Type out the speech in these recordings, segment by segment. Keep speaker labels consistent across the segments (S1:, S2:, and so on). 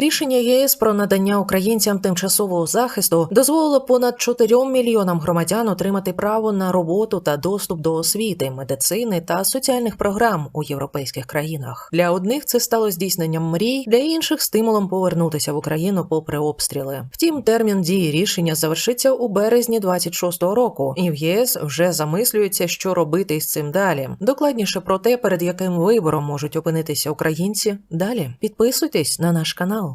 S1: Рішення ЄС про надання українцям тимчасового захисту дозволило понад 4 мільйонам громадян отримати право на роботу та доступ до освіти, медицини та соціальних програм у європейських країнах. Для одних це стало здійсненням мрій, для інших стимулом повернутися в Україну попри обстріли. Втім, термін дії рішення завершиться у березні 26-го року, і в ЄС вже замислюється, що робити із цим далі. Докладніше про те, перед яким вибором можуть опинитися українці. Далі підписуйтесь на наш канал.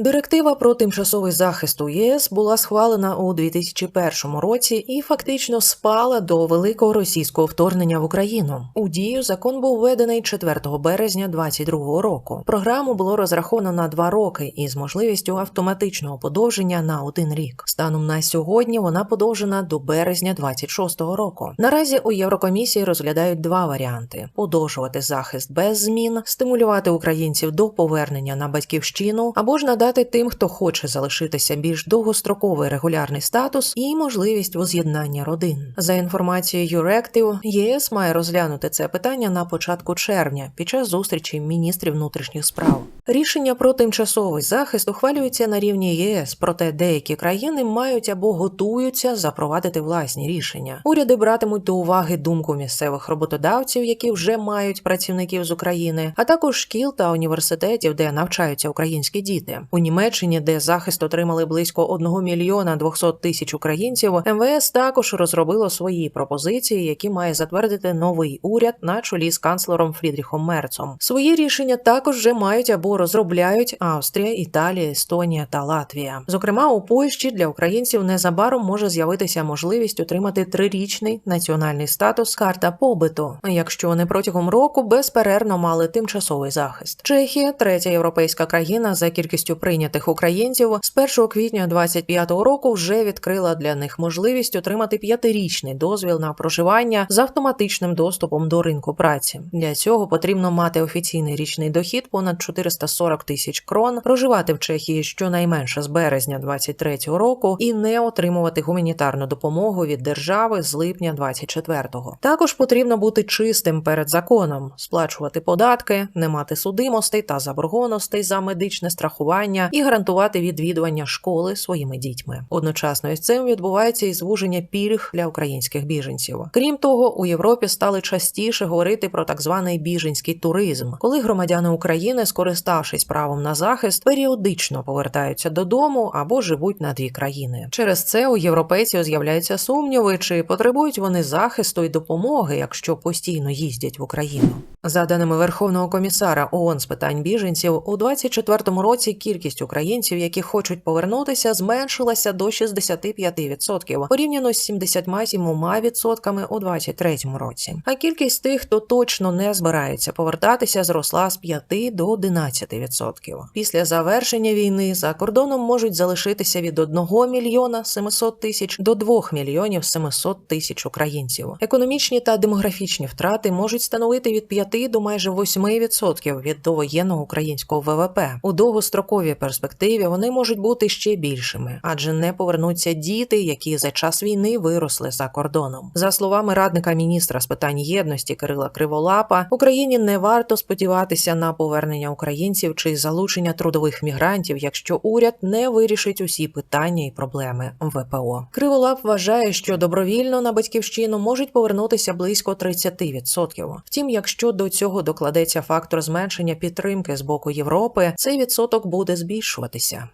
S1: Директива про тимчасовий захист у ЄС була схвалена у 2001 році і фактично спала до великого російського вторгнення в Україну. У дію закон був введений 4 березня 2022 року. Програму було розраховано на два роки із можливістю автоматичного подовження на один рік. Станом на сьогодні вона подовжена до березня 26 року. Наразі у Єврокомісії розглядають два варіанти: подовжувати захист без змін, стимулювати українців до повернення на батьківщину або ж надати надати тим, хто хоче залишитися більш довгостроковий регулярний статус і можливість воз'єднання родин. За інформацією Юректив, ЄС має розглянути це питання на початку червня під час зустрічі міністрів внутрішніх справ. Рішення про тимчасовий захист ухвалюється на рівні ЄС, проте деякі країни мають або готуються запровадити власні рішення. Уряди братимуть до уваги думку місцевих роботодавців, які вже мають працівників з України, а також шкіл та університетів, де навчаються українські діти. У Німеччині, де захист отримали близько 1 мільйона 200 тисяч українців, МВС також розробило свої пропозиції, які має затвердити новий уряд на чолі з канцлером Фрідріхом Мерцом. Свої рішення також вже мають або розробляють Австрія, Італія, Естонія та Латвія. Зокрема, у Польщі для українців незабаром може з'явитися можливість отримати трирічний національний статус карта побиту, якщо вони протягом року безперервно мали тимчасовий захист. Чехія, третя європейська країна за кількістю прийнятих українців, з 1 квітня 25-го року вже відкрила для них можливість отримати п'ятирічний дозвіл на проживання з автоматичним доступом до ринку праці. Для цього потрібно мати офіційний річний дохід понад 440 тисяч крон, проживати в Чехії щонайменше з березня 23-го року і не отримувати гуманітарну допомогу від держави з липня 24-го. Також потрібно бути чистим перед законом, сплачувати податки, не мати судимостей та заборгованостей за медичне страхування і гарантувати відвідування школи своїми дітьми. Одночасно із цим відбувається і звуження пільг для українських біженців. Крім того, у Європі стали частіше говорити про так званий біженський туризм, коли громадяни України, скориставшись правом на захист, періодично повертаються додому або живуть на дві країни. Через це у європейців з'являються сумніви, чи потребують вони захисту і допомоги, якщо постійно їздять в Україну. За даними Верховного комісара ООН з питань біженців, у 24-му році кількість українців, які хочуть повернутися, зменшилася до 65% порівняно з 77% у 23-му році. А кількість тих, хто точно не збирається повертатися, зросла з 5 до 11%. Після завершення війни за кордоном можуть залишитися від 1 мільйона 700 тисяч до 2 мільйонів 700 тисяч українців. Економічні та демографічні втрати можуть становити від 5 до майже 8% від довоєнного українського ВВП. У довгостроковій перспективі вони можуть бути ще більшими, адже не повернуться діти, які за час війни виросли за кордоном. За словами радника міністра з питань єдності Кирила Криволапа, Україні не варто сподіватися на повернення українців чи залучення трудових мігрантів, якщо уряд не вирішить усі питання і проблеми ВПО. Криволап вважає, що добровільно на батьківщину можуть повернутися близько 30%. Втім, якщо до цього докладеться фактор зменшення підтримки з боку Європи, цей відсоток буде збільшуватися.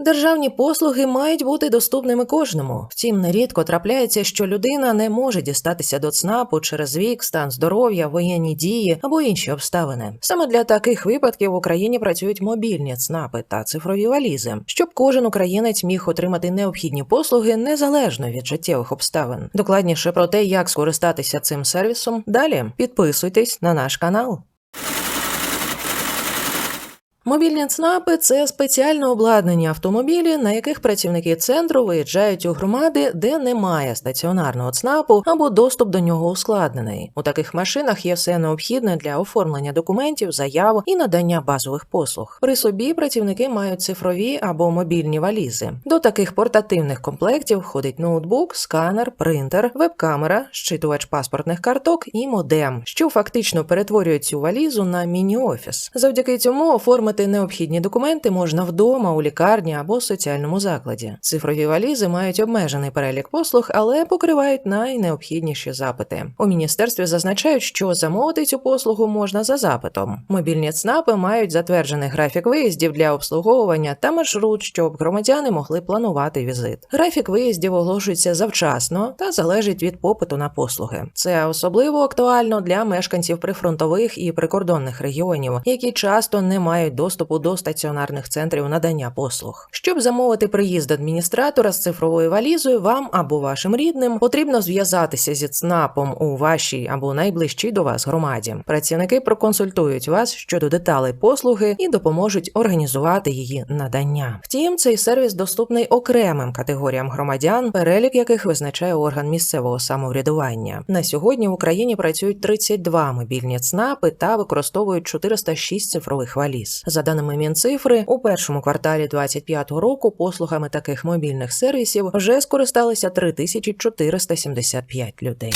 S1: Державні послуги мають бути доступними кожному. Втім, нерідко трапляється, що людина не може дістатися до ЦНАПу через вік, стан здоров'я, воєнні дії або інші обставини. Саме для таких випадків в Україні працюють мобільні ЦНАПи та цифрові валізи, щоб кожен українець міг отримати необхідні послуги незалежно від життєвих обставин. Докладніше про те, як скористатися цим сервісом. Далі підписуйтесь на наш канал. Мобільні ЦНАПи це спеціально обладнані автомобілі, на яких працівники центру виїжджають у громади, де немає стаціонарного ЦНАПу або доступ до нього ускладнений. У таких машинах є все необхідне для оформлення документів, заяв і надання базових послуг. При собі працівники мають цифрові або мобільні валізи. До таких портативних комплектів входить ноутбук, сканер, принтер, веб-камера, щитувач паспортних карток і модем, що фактично перетворює цю валізу на міні-офіс. Завдяки цьому оформити необхідні документи можна вдома, у лікарні або соціальному закладі. Цифрові валізи мають обмежений перелік послуг, але покривають найнеобхідніші запити. У міністерстві зазначають, що замовити цю послугу можна за запитом. Мобільні ЦНАПи мають затверджений графік виїздів для обслуговування та маршрут, щоб громадяни могли планувати візит. Графік виїздів оголошується завчасно та залежить від попиту на послуги. Це особливо актуально для мешканців прифронтових і прикордонних регіонів, які часто не мають доступу до стаціонарних центрів надання послуг. Щоб замовити приїзд адміністратора з цифровою валізою, вам або вашим рідним потрібно зв'язатися зі ЦНАПом у вашій або найближчій до вас громаді. Працівники проконсультують вас щодо деталей послуги і допоможуть організувати її надання. Втім, цей сервіс доступний окремим категоріям громадян, перелік яких визначає орган місцевого самоврядування. На сьогодні в Україні працюють 32 мобільні ЦНАПи та використовують 406 цифрових валіз. За даними Мінцифри, у першому кварталі 2025 року послугами таких мобільних сервісів вже скористалися 3475 людей.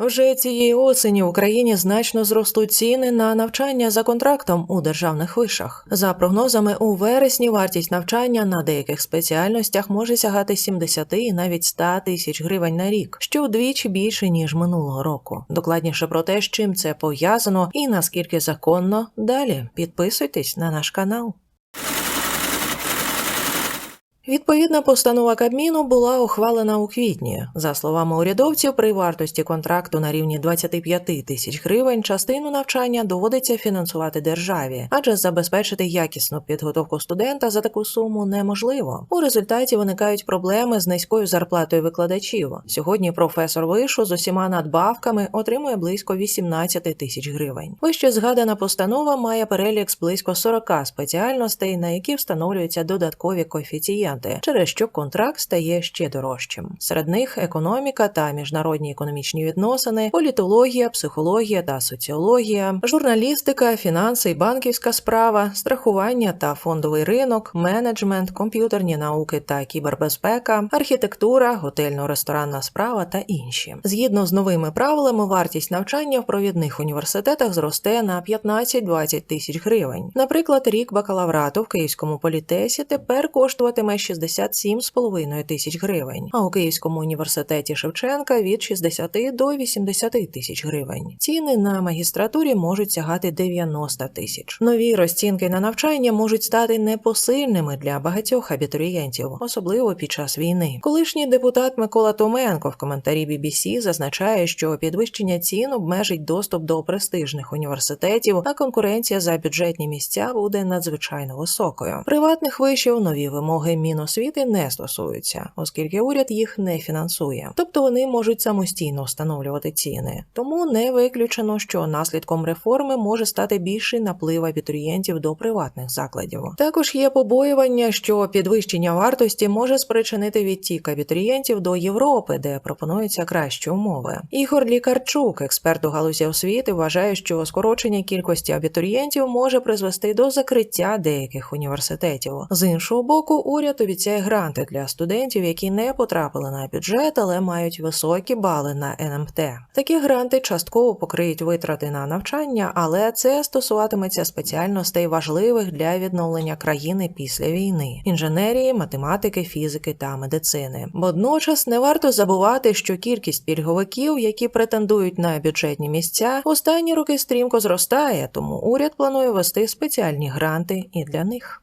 S1: Вже цієї осені в Україні значно зростуть ціни на навчання за контрактом у державних вишах. За прогнозами, у вересні вартість навчання на деяких спеціальностях може сягати 70 і навіть 100 тисяч гривень на рік, що вдвічі більше ніж минулого року. Докладніше про те, з чим це пов'язано і наскільки законно. Далі підписуйтесь на наш канал. Відповідна постанова Кабміну була ухвалена у квітні. За словами урядовців, при вартості контракту на рівні 25 тисяч гривень частину навчання доводиться фінансувати державі, адже забезпечити якісну підготовку студента за таку суму неможливо. У результаті виникають проблеми з низькою зарплатою викладачів. Сьогодні професор вишу з усіма надбавками отримує близько 18 тисяч гривень. Вище згадана постанова має перелік з близько 40 спеціальностей, на які встановлюються додаткові коефіцієнти через що контракт стає ще дорожчим. Серед них економіка та міжнародні економічні відносини, політологія, психологія та соціологія, журналістика, фінанси і банківська справа, страхування та фондовий ринок, менеджмент, комп'ютерні науки та кібербезпека, архітектура, готельно-ресторанна справа та інші. Згідно з новими правилами, вартість навчання в провідних університетах зросте на 15-20 тисяч гривень. Наприклад, рік бакалаврату в Київському політесі тепер коштуватиме 67,5 тисяч гривень, а у Київському університеті Шевченка від 60 до 80 тисяч гривень. Ціни на магістратурі можуть сягати 90 тисяч. Нові розцінки на навчання можуть стати непосильними для багатьох абітурієнтів, особливо під час війни. Колишній депутат Микола Томенко в коментарі BBC зазначає, що підвищення цін обмежить доступ до престижних університетів, а конкуренція за бюджетні місця буде надзвичайно високою. Приватних вишів нові вимоги Міносвіти не стосуються, оскільки уряд їх не фінансує, тобто вони можуть самостійно встановлювати ціни. Тому не виключено, що наслідком реформи може стати більший наплив абітурієнтів до приватних закладів. Також є побоювання, що підвищення вартості може спричинити відтік абітурієнтів до Європи, де пропонуються кращі умови. Ігор Лікарчук, експерт у галузі освіти, вважає, що скорочення кількості абітурієнтів може призвести до закриття деяких університетів. З іншого боку, уряд обіцяє гранти для студентів, які не потрапили на бюджет, але мають високі бали на НМТ. Такі гранти частково покриють витрати на навчання, але це стосуватиметься спеціальностей важливих для відновлення країни після війни: інженерії, математики, фізики та медицини. Водночас не варто забувати, що кількість пільговиків, які претендують на бюджетні місця, останні роки стрімко зростає, тому уряд планує вести спеціальні гранти і для них.